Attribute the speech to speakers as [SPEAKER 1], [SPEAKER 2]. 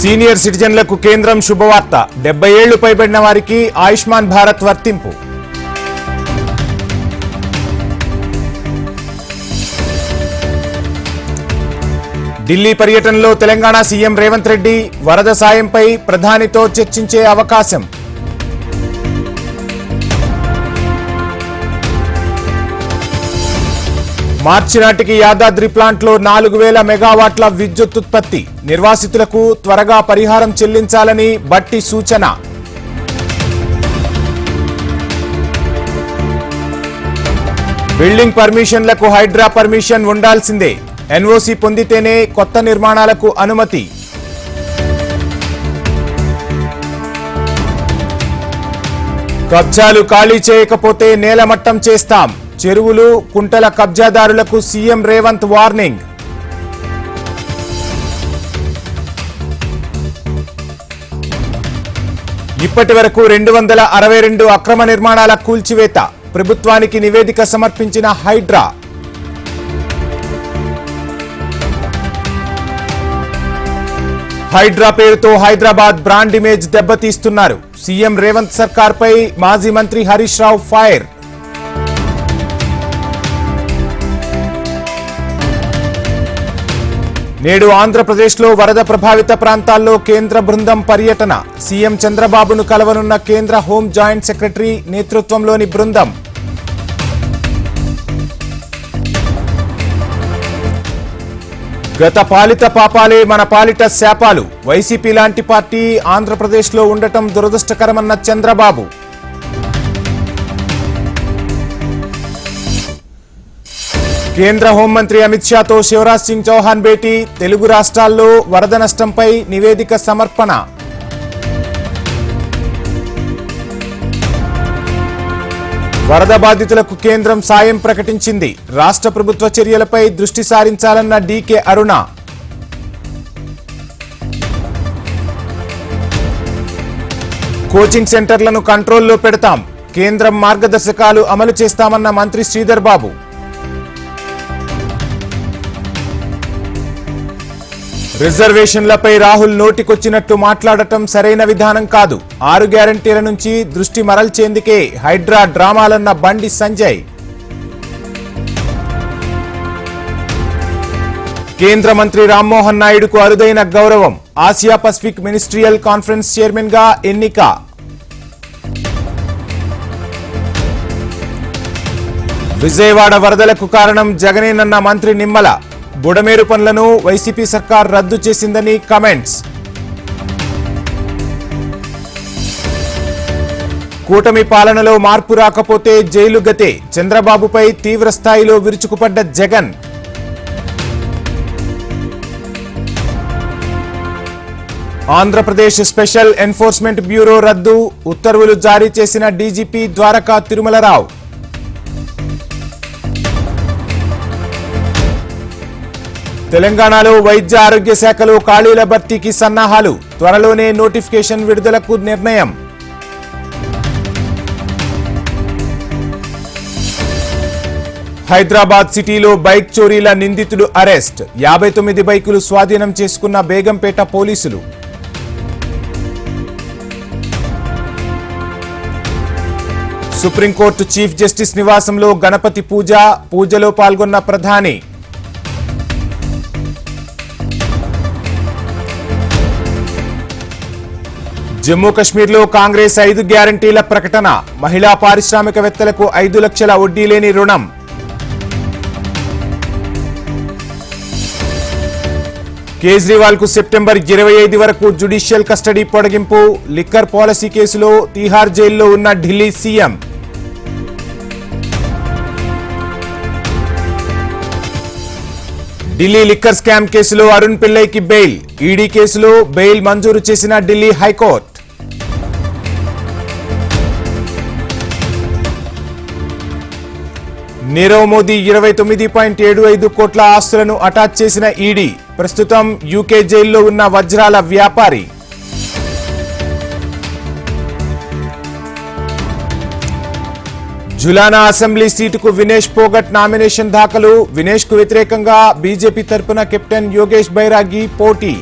[SPEAKER 1] Senior సిటిజన్లకు కేంద్రం శుభవార్త. డెబ్బై ఏళ్ళు పైబడిన వారికి ఆయుష్మాన్ భారత్ వర్తింపు. ఢిల్లీ పర్యటనలో తెలంగాణ సీఎం రేవంత్ రెడ్డి వరద సాయంపై ప్రధానితో చర్చించే అవకాశం. మార్చి నాటికి యాదాద్రి ప్లాంట్లో నాలుగు వేల మెగావాట్ల విద్యుత్ ఉత్పత్తి. నిర్వాసితులకు త్వరగా పరిహారం చెల్లించాలని బట్టి సూచన. బిల్డింగ్ పర్మిషన్లకు హైడ్రా పర్మిషన్ ఉండాల్సిందే. ఎన్ఓసి పొందితేనే కొత్త నిర్మాణాలకు అనుమతి. కబ్జాలు ఖాళీ చేయకపోతే నేలమట్టం చేస్తాం. చెరువులు కుంటల కబ్జాదారులకు సీఎం రేవంత్ వార్నింగ్. ఇప్పటి వరకు రెండు వందల అరవై రెండు అక్రమ నిర్మాణాల కూల్చివేత ప్రభుత్వానికి నివేదిక సమర్పించిన హైడ్రా. హైడ్రా పేరుతో హైదరాబాద్ బ్రాండ్ ఇమేజ్ దెబ్బతీస్తున్నారు. సీఎం రేవంత్ సర్కార్పై మాజీ మంత్రి హరీష్ రావు ఫైర్. నేడు ఆంధ్రప్రదేశ్లో వరద ప్రభావిత ప్రాంతాల్లో కేంద్ర బృందం పర్యటన. సీఎం చంద్రబాబును కలవనున్న కేంద్ర హోం జాయింట్ సెక్రటరీ నేతృత్వంలోని బృందం. గత పాలిత పాపాలే మన పాలిట శాపాలు. వైసీపీ లాంటి పార్టీ ఆంధ్రప్రదేశ్లో ఉండటం దురదృష్టకరమన్న చంద్రబాబు. కేంద్ర హోంమంత్రి అమిత్ షాతో శివరాజ్ సింగ్ చౌహాన్ భేటీ తెలుగు రాష్ట్రాల్లో వరద నష్టంపై నివేదిక సమర్పణ. వరద బాధితులకు కేంద్రం సాయం ప్రకటించింది. రాష్ట్ర ప్రభుత్వ చర్యలపై దృష్టి సారించాలన్న డీకే అరుణ. కోచింగ్ సెంటర్లను కంట్రోల్లో పెడతాం. కేంద్రం మార్గదర్శకాలు అమలు చేస్తామన్న మంత్రి శ్రీధర్ బాబు. రిజర్వేషన్లపై రాహుల్ నోటికొచ్చినట్టు మాట్లాడటం సరైన విధానం కాదు. ఆరు గ్యారంటీల నుంచి దృష్టి మరల్చేందుకే హైడ్రా డ్రామాలన్న బండి సంజయ్. కేంద్ర మంత్రి రామ్మోహన్ నాయుడుకు అరుదైన గౌరవం. ఆసియా పసిఫిక్ మినిస్ట్రియల్ కాన్ఫరెన్స్ చైర్మన్గా ఎన్నిక. విజయవాడ వరదలకు కారణం జగనేనన్న మంత్రి నిమ్మల. బుడమేరు పనులను వైసీపీ సర్కార్ రద్దు చేసిందని కమెంట్స్ కూటమి పాలనలో మార్పు రాకపోతే జైలు గతే. చంద్రబాబుపై తీవ్రస్థాయిలో విరుచుకుపడ్డ Jagan. Andhra Pradesh special enforcement bureau రద్దు. ఉత్తర్వులు జారీ చేసిన డీజీపీ ద్వారకా తిరుమలరావు. తెలంగాణలో వైద్య ఆరోగ్య శాఖలో ఖాళీల భర్తీకి సన్నాహాలు. త్వరలోనే నోటిఫికేషన్ విడుదలకు నిర్ణయం. హైదరాబాద్ సిటీలో బైక్ చోరీల నిందితుడు అరెస్ట్. యాభై తొమ్మిది బైకులు స్వాధీనం చేసుకున్న బేగంపేట పోలీసులు. సుప్రీంకోర్టు చీఫ్ జస్టిస్ నివాసంలో గణపతి పూజ పూజలో పాల్గొన్న ప్రధాని. జమ్మూ కాశ్మీర్లో కాంగ్రెస్ ఐదు గ్యారంటీల ప్రకటన. మహిళా పారిశ్రామికవేత్తలకు ఐదు లక్షల వడ్డీ లేని రుణం. కేజ్రీవాల్కు సెప్టెంబర్ ఇరవై ఐదు వరకు జుడిషియల్ కస్టడీ పొడిగింపు. లిక్కర్ పాలసీ కేసులో తీహార్ జైల్లో ఉన్న Delhi CM. Delhi liquor scam కేసులో అరుణ్ పిల్లైకి బెయిల్. ఈడీ కేసులో బెయిల్ మంజూరు చేసిన ఢిల్లీ హైకోర్టు. నీరవ్ మోదీ ఇరవై తొమ్మిది పాయింట్ ఏడు ఐదు కోట్ల ఆస్తులను అటాచ్ చేసిన ఈడీ ప్రస్తుతం యూకే జైల్లో ఉన్న వజ్రాల వ్యాపారి. జులానా అసెంబ్లీ సీటుకు వినేష్ పోగట్ నామినేషన్ దాఖలు. వినేష్కు వ్యతిరేకంగా బీజేపీ తరపున కెప్టెన్ యోగేష్ బైరాగి పోటీ.